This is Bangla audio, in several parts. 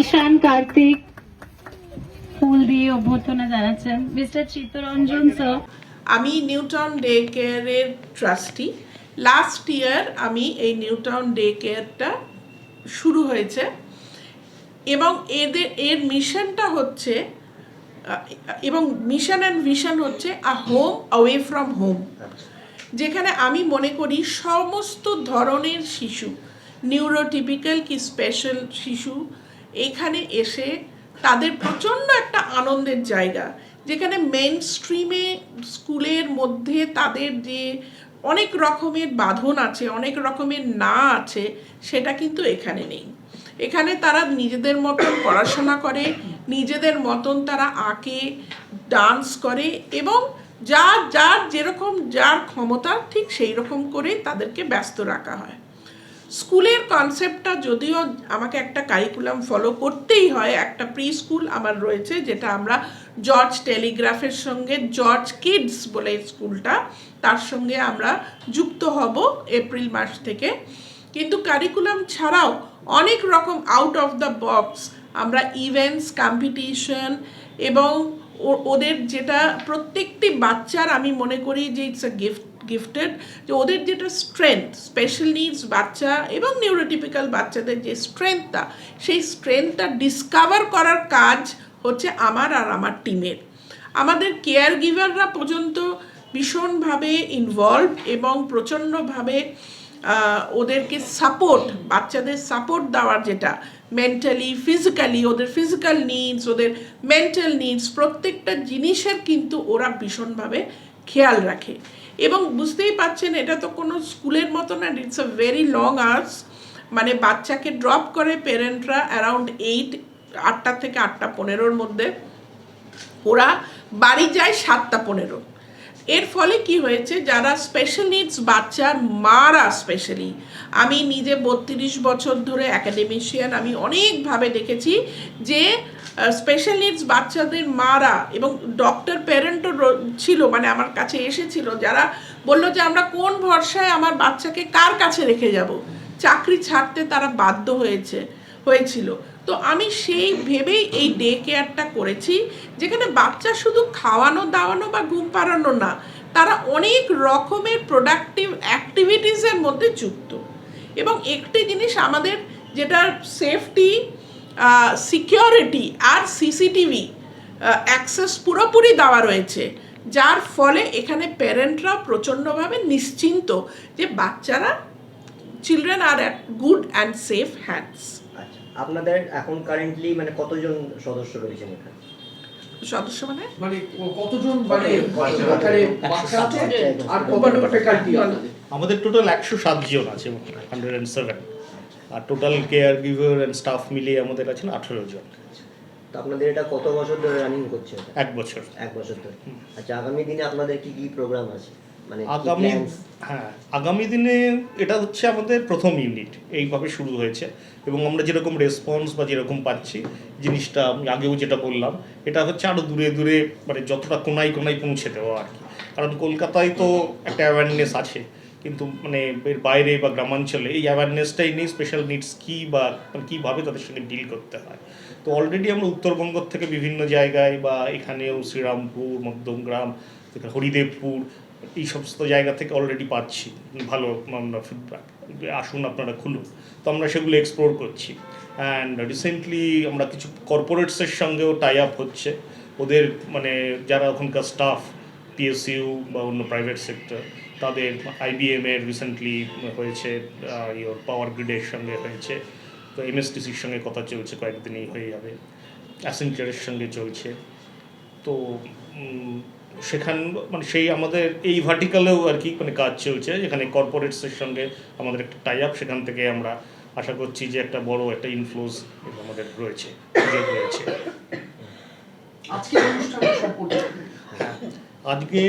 ঈশান, কার্তিক, ফুল দিয়ে অভ্যর্থনা জানাচ্ছেন মিস্টার চিত্তরঞ্জন স্যার। আমি নিউটাউন ডে কেয়ারের ট্রাস্টি। লাস্ট ইয়ার আমি এই নিউটাউন ডে কেয়ারটা শুরু হয়েছে। এবং এদের, এর মিশনটা হচ্ছে এবং মিশন অ্যান্ড ভিশন হচ্ছে a home away from home যেখানে আমি মনে করি সমস্ত ধরনের শিশু নিউরোটিপিক্যাল কি স্পেশাল শিশু এখানে এসে তাদের প্রচণ্ড একটা আনন্দের জায়গা, যেখানে মেন স্ট্রিমে স্কুলের মধ্যে তাদের যে অনেক রকমের বাঁধন আছে, অনেক রকমের না আছে, সেটা কিন্তু এখানে নেই। এখানে তারা নিজেদের মতন পড়াশোনা করে, নিজেদের মতন তারা আঁকে ডান্স করে এবং যার যার যেরকম, যার ক্ষমতা ঠিক সেই রকম করে তাদেরকে ব্যস্ত রাখা হয়। স্কুলের কনসেপ্টটা যদিও আমাকে একটা কারিকুলাম ফলো করতেই হয়, একটা প্রি স্কুল আমার রয়েছে, যেটা আমরা জর্জ টেলিগ্রাফের সঙ্গে জর্জ কিডস বলে স্কুলটা, তার সঙ্গে আমরা যুক্ত হব এপ্রিল মাস থেকে। কিন্তু কারিকুলাম ছাড়াও অনেক রকম আউট অফ দ্য বক্স আমরা ইভেন্টস কম্পিটিশন এবং ওদের যেটা প্রত্যেকটি বাচ্চার আমি মনে করি যে ইটস আ গিফট গিফটেড যে ওদের যেটা স্ট্রেংথ স্পেশাল নিডস বাচ্চা এবং নিউরোটিপিক্যাল বাচ্চাদের যে স্ট্রেংথটা সেই স্ট্রেংথটা ডিসকভার করার কাজ হচ্ছে আমার আর আমার টিমের আমাদের কেয়ার গিভাররা পর্যন্ত ভীষণভাবে ইনভলভ এবং প্রচণ্ডভাবে ওদেরকে সাপোর্ট বাচ্চাদের সাপোর্ট দেওয়ার যেটা মেন্টালি ফিজিক্যালি ওদের ফিজিক্যাল নিডস ওদের মেন্টাল নিডস প্রত্যেকটা জিনিসের কিন্তু ওরা ভীষণভাবে খেয়াল রাখে। এবং বুঝতেই পাচ্ছেন, এটা তো কোনো স্কুলের মতো না it's a very long hours মানে বাচ্চাকে ড্রপ করে পেরেন্টরা অ্যারাউন্ড এইট আটটা থেকে আটটা পনেরোর মধ্যে। ওরা বাড়ি যায় সাতটা পনেরো। এর ফলে কি হয়েছে, যারা স্পেশাল নিডস বাচ্চার মারা স্পেশালি আমি নিজে বত্রিশ বছর ধরে অ্যাকাডেমিশিয়ান আমি অনেকভাবে দেখেছি যে স্পেশাল নিডস বাচ্চাদের মারা এবং ডক্টর প্যারেন্টও ছিল মানে আমার কাছে এসেছিল, যারা বলল যে আমরা কোন ভরসায় আমার বাচ্চাকে কার কাছে রেখে যাব? চাকরি ছাড়তে তারা বাধ্য হয়েছে, হয়েছিল। তো আমি সেই ভেবেই এই ডে কেয়ারটা করেছি, যেখানে বাচ্চা শুধু খাওয়ানো, দাওয়ানো বা ঘুম পাড়ানো না, তারা অনেক রকমের প্রোডাক্টিভ অ্যাক্টিভিটিসের মধ্যে যুক্ত। এবং একটি জিনিস আমাদের যেটা সেফটি সিকিউরিটি আর সিসিটিভি অ্যাক্সেস পুরোপুরি দেওয়া রয়েছে। যার ফলে এখানে প্যারেন্টরা প্রচণ্ডভাবে নিশ্চিন্ত যে বাচ্চারা children are at good and safe hands আচ্ছা আপনাদের এখন কারেন্টলি মানে কতজন সদস্য রয়েছেন এখানে? সদস্য মানে? মানে কতজন মানে? বাচ্চা আছে? আর কতজন ফ্যাকাল্টি আমাদের টোটাল একশো সাত জন আছে hundred and seven R total care giver and staff মিলিয়ে আমাদের আছেন আঠেরো জন। তো আপনাদের এটা কত বছর ধরে রানিং করছে এক বছর। এক বছর ধরে। আচ্ছা আগামী দিনে আপনাদের কি কি প্রোগ্রাম আছে? মানে আগামী হ্যাঁ আগামী দিনে এটা হচ্ছে আমাদের প্রথম ইউনিট এইভাবে শুরু হয়েছে। এবং আমরা যেরকম রেসপন্স বা যেরকম পাচ্ছি জিনিসটা আমি আগেও যেটা বললাম এটা হচ্ছে আরও দূরে দূরে মানে যতটা কোনায় কোনায় পৌঁছে দেওয়া আর কি। কারণ কলকাতায় তো একটা অ্যাওয়ারনেস আছে। কিন্তু মানে এর বাইরে বা গ্রামাঞ্চলে এই অ্যাওয়ারনেসটাই নেই স্পেশাল নিডস কী বা মানে কীভাবে তাদের সঙ্গে ডিল করতে হয়? তো অলরেডি আমরা উত্তরবঙ্গ থেকে বিভিন্ন জায়গায় বা এখানেও শ্রীরামপুর, মধ্যমগ্রাম হরিদেবপুর, এই সমস্ত জায়গা থেকে অলরেডি পাচ্ছি। ভালো আমরা ফিডব্যাক আসুন আপনারা খুলুন। তো আমরা সেগুলো এক্সপ্লোর করছি। অ্যান্ড রিসেন্টলি আমরা কিছু কর্পোরেটসের সঙ্গেও টাই আপ হচ্ছে। ওদের মানে যারা ওখানকার স্টাফ পিএসইউ বা অন্য প্রাইভেট সেক্টর তাদের আইবিএম এর রিসেন্টলি হয়েছে ইয়োর পাওয়ার গ্রিডের সঙ্গে হয়েছে। তো এমএসটিসির সঙ্গে কথা চলছে কয়েকদিনই হয়ে যাবে। অ্যাসেঞ্চারের সঙ্গে চলছে। তো সেখান মানে সেই আমাদের এই ভার্টিক্যালেও আর কি মানে কাজ চলছে যেখানে কর্পোরেটসের সঙ্গে আমাদের একটা টাই আপ সেখান থেকে আমরা আশা করছি যে একটা বড় একটা ইনফ্লুয়েন্স আমাদের রয়েছে রয়েছে। আজকে আজকে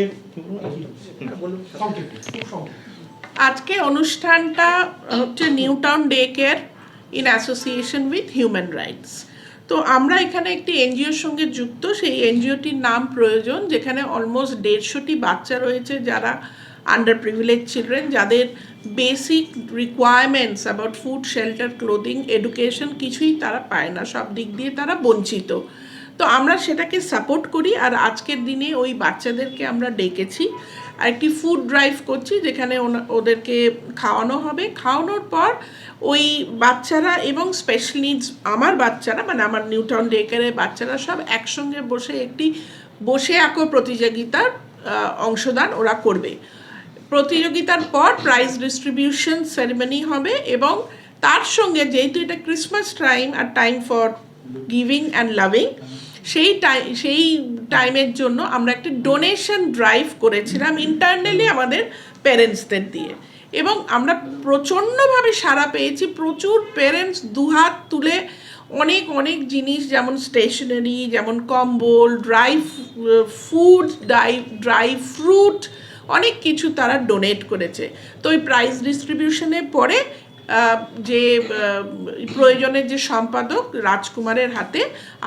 আজকে অনুষ্ঠানটা হচ্ছে New Town day care in association with human rights তো আমরা এখানে একটি এনজিওর সঙ্গে যুক্ত, সেই এনজিওটির নাম প্রয়োজন, যেখানে অলমোস্ট দেড়শোটি বাচ্চা রয়েছে যারা আন্ডার প্রিভিলেজ চিলড্রেন যাদের basic requirements about food shelter clothing education কিছুই তারা পায় না। সব দিক দিয়ে তারা বঞ্চিত। তো আমরা সেটাকে সাপোর্ট করি আর আজকের দিনে ওই বাচ্চাদেরকে আমরা ডেকেছি, আর একটি ফুড ড্রাইভ করছি যেখানে ওদেরকে খাওয়ানো হবে। খাওয়ানোর পর ওই বাচ্চারা এবং স্পেশাল নিডস আমার বাচ্চারা মানে আমার নিউটাউন ডেকারের বাচ্চারা সব একসঙ্গে বসে একটি বসে আঁকো প্রতিযোগিতার অংশদান ওরা করবে। প্রতিযোগিতার পর প্রাইজ ডিস্ট্রিবিউশন সেরেমনি হবে এবং তার সঙ্গে যেহেতু এটা Christmas time R time for giving and loving সেই টাইম সেই টাইমের জন্য আমরা একটা ডোনেশন ড্রাইভ করেছিলাম ইন্টারনালি আমাদের প্যারেন্টসদের দিয়ে। এবং আমরা প্রচণ্ডভাবে সাড়া পেয়েছি, প্রচুর প্যারেন্টস দুহাত তুলে অনেক অনেক জিনিস যেমন স্টেশনারি যেমন কম্বল dry food dry dry fruit অনেক কিছু তারা ডোনেট করেছে। তো ওই প্রাইজ ডিস্ট্রিবিউশনের পরে যে প্রয়োজনের যে সম্পাদক রাজকুমারের হাতে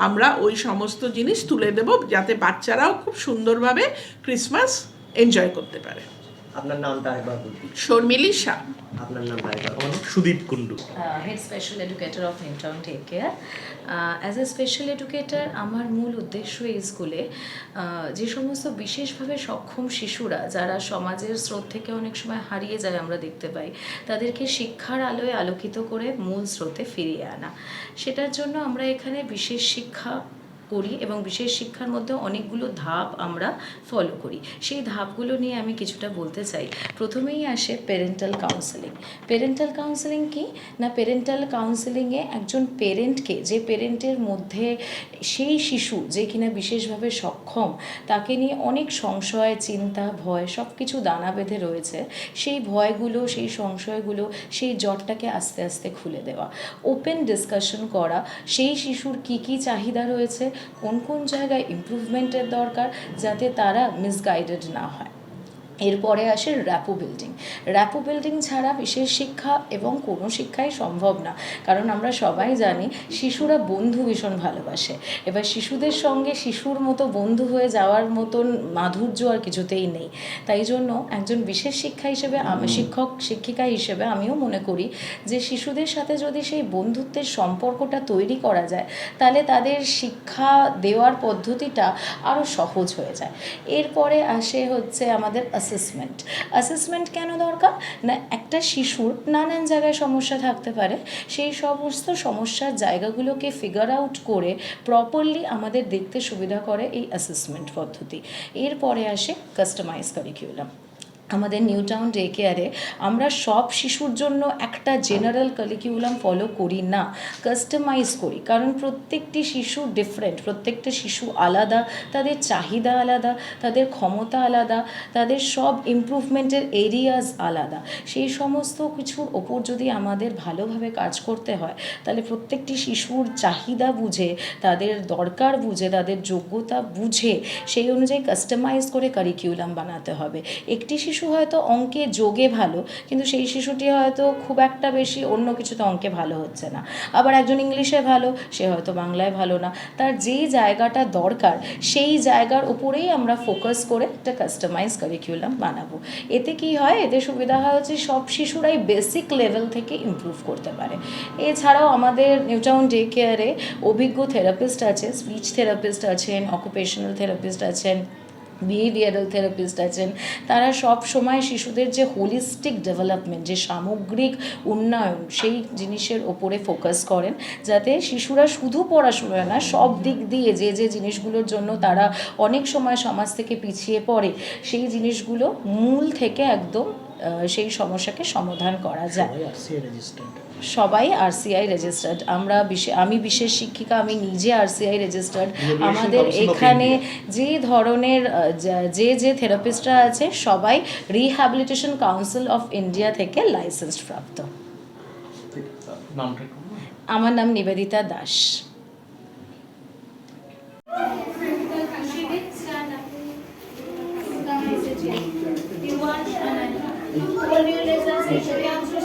আমরা ওই সমস্ত জিনিস তুলে দেব যাতে বাচ্চারাও খুব সুন্দরভাবে ক্রিসমাস এনজয় করতে পারে। আপনার নামটা আরেকবার বলুন শর্মিলি শাহ আপনার নামটা আরেকবার বলুন। আমাদের Sudip Kundu special educator of Newtown Take Care. Uh, as a special educator আমার মূল উদ্দেশ্য এই স্কুলে যে সমস্ত বিশেষভাবে সক্ষম শিশুরা যারা সমাজের স্রোত থেকে অনেক সময় হারিয়ে যায় আমরা দেখতে পাই তাদেরকে শিক্ষার আলোয় আলোকিত করে মূল স্রোতে ফিরিয়ে আনা সেটার জন্য আমরা এখানে বিশেষ শিক্ষা করি এবং বিশেষ শিক্ষার মধ্যে অনেকগুলো ধাপ আমরা ফলো করি। সেই ধাপগুলো নিয়ে আমি কিছুটা বলতে চাই। প্রথমেই আসে পেরেন্টাল কাউন্সেলিং পেরেন্টাল কাউন্সেলিং কি? না পেরেন্টাল কাউন্সেলিংয়ে একজন পেরেন্টকে যে পেরেন্টের মধ্যে সেই শিশু যে কিনা বিশেষভাবে সক্ষম, তাকে নিয়ে অনেক সংশয়, চিন্তা, ভয় সব কিছু দানা বেঁধে রয়েছে। সেই ভয়গুলো, সেই সংশয়গুলো, সেই জটটাকে আস্তে আস্তে খুলে দেওয়া। ওপেন ডিসকাশন করা। সেই শিশুর কি কি চাহিদা রয়েছে? কোন কোন জায়গায় ইম্প্রুভমেন্টের দরকার যাতে তারা মিসগাইডেড না হয়। এরপরে আসে র্যাপো বিল্ডিং র্যাপো বিল্ডিং ছাড়া বিশেষ শিক্ষা এবং কোনো শিক্ষাই সম্ভব না। কারণ আমরা সবাই জানি শিশুরা বন্ধু ভীষণ ভালোবাসে। এবার শিশুদের সঙ্গে শিশুর মতো বন্ধু হয়ে যাওয়ার মতন মাধুর্য আর কিছুতেই নেই। তাই জন্য একজন বিশেষ শিক্ষা হিসেবে আমি শিক্ষক শিক্ষিকা হিসেবে আমিও মনে করি যে শিশুদের সাথে যদি সেই বন্ধুত্বের সম্পর্কটা তৈরি করা যায় তাহলে তাদের শিক্ষা দেওয়ার পদ্ধতিটা আরও সহজ হয়ে যায়। এরপরে আসে হচ্ছে আমাদের অ্যাসেসমেন্ট অ্যাসেসমেন্ট কেন দরকার? না, একটা শিশুর নানান জায়গায় সমস্যা থাকতে পারে। সেই সমস্ত সমস্যার জায়গাগুলোকে ফিগার আউট করে প্রপারলি আমাদের দেখতে সুবিধা করে এই অ্যাসেসমেন্ট পদ্ধতি। এরপরে আসে কাস্টমাইজ কারিকুলাম আমাদের নিউ টাউন ডে কেয়ারে আমরা সব শিশুর জন্য একটা জেনারেল কারিকিউলাম ফলো করি না কাস্টমাইজ করি। কারণ প্রত্যেকটি শিশু ডিফারেন্ট প্রত্যেকটা শিশু আলাদা, তাদের চাহিদা আলাদা, তাদের ক্ষমতা আলাদা, তাদের সব ইমপ্রুভমেন্টের এরিয়াস আলাদা। সেই সমস্ত কিছুর ওপর যদি আমাদের ভালোভাবে কাজ করতে হয়, তাহলে প্রত্যেকটি শিশুর চাহিদা বুঝে, তাদের দরকার বুঝে, তাদের যোগ্যতা বুঝে, সেই অনুযায়ী কাস্টমাইজ করে কারিকিউলাম বানাতে হবে। একটি শিশু হয়তো অঙ্কে যোগে ভালো, কিন্তু সেই শিশুটি হয়তো খুব একটা বেশি অন্য কিছুতে অঙ্কে ভালো হচ্ছে না। আবার একজন ইংলিশে ভালো, সে হয়তো বাংলায় ভালো না। তার যেই জায়গাটা দরকার, সেই জায়গার উপরেই আমরা ফোকাস করে একটা কাস্টমাইজ কারিকিউলাম বানাবো। এতে কি হয়, এতে সুবিধা হয় হচ্ছে সব শিশুরাই বেসিক লেভেল থেকে ইমপ্রুভ করতে পারে। এছাড়াও আমাদের নিউটাউন ডে কেয়ারে অভিজ্ঞ থেরাপিস্ট আছে স্পিচ থেরাপিস্ট আছেন অকুপেশনাল থেরাপিস্ট আছেন। বিহেভিয়ারাল থেরাপিস্ট আছেন তারা সব সময় শিশুদের যে হোলিস্টিক ডেভেলপমেন্ট যে সামগ্রিক উন্নয়ন, সেই জিনিসের ওপরে ফোকাস করেন, যাতে শিশুরা শুধু পড়াশোনা না, সব দিক দিয়ে যে যে জিনিসগুলোর জন্য তারা অনেক সময় সমাজ থেকে পিছিয়ে পড়ে, সেই জিনিসগুলো মূল থেকে একদম সেই সমস্যাকে সমাধান করা যায়। সবাই আরসিআই রেজিস্টার্ড আমরা বিশে- আমি বিশেষ শিক্ষিকা আমি নিজে আরসিআই রেজিস্টার্ড আমাদের এখানে যে ধরনের যে যে থেরাপিস্টরা আছে সবাই রিহ্যাবিলিটেশন কাউন্সিল অফ ইন্ডিয়া থেকে লাইসেন্স প্রাপ্ত। আমার নাম নিবেদিতা দাস। Thank You.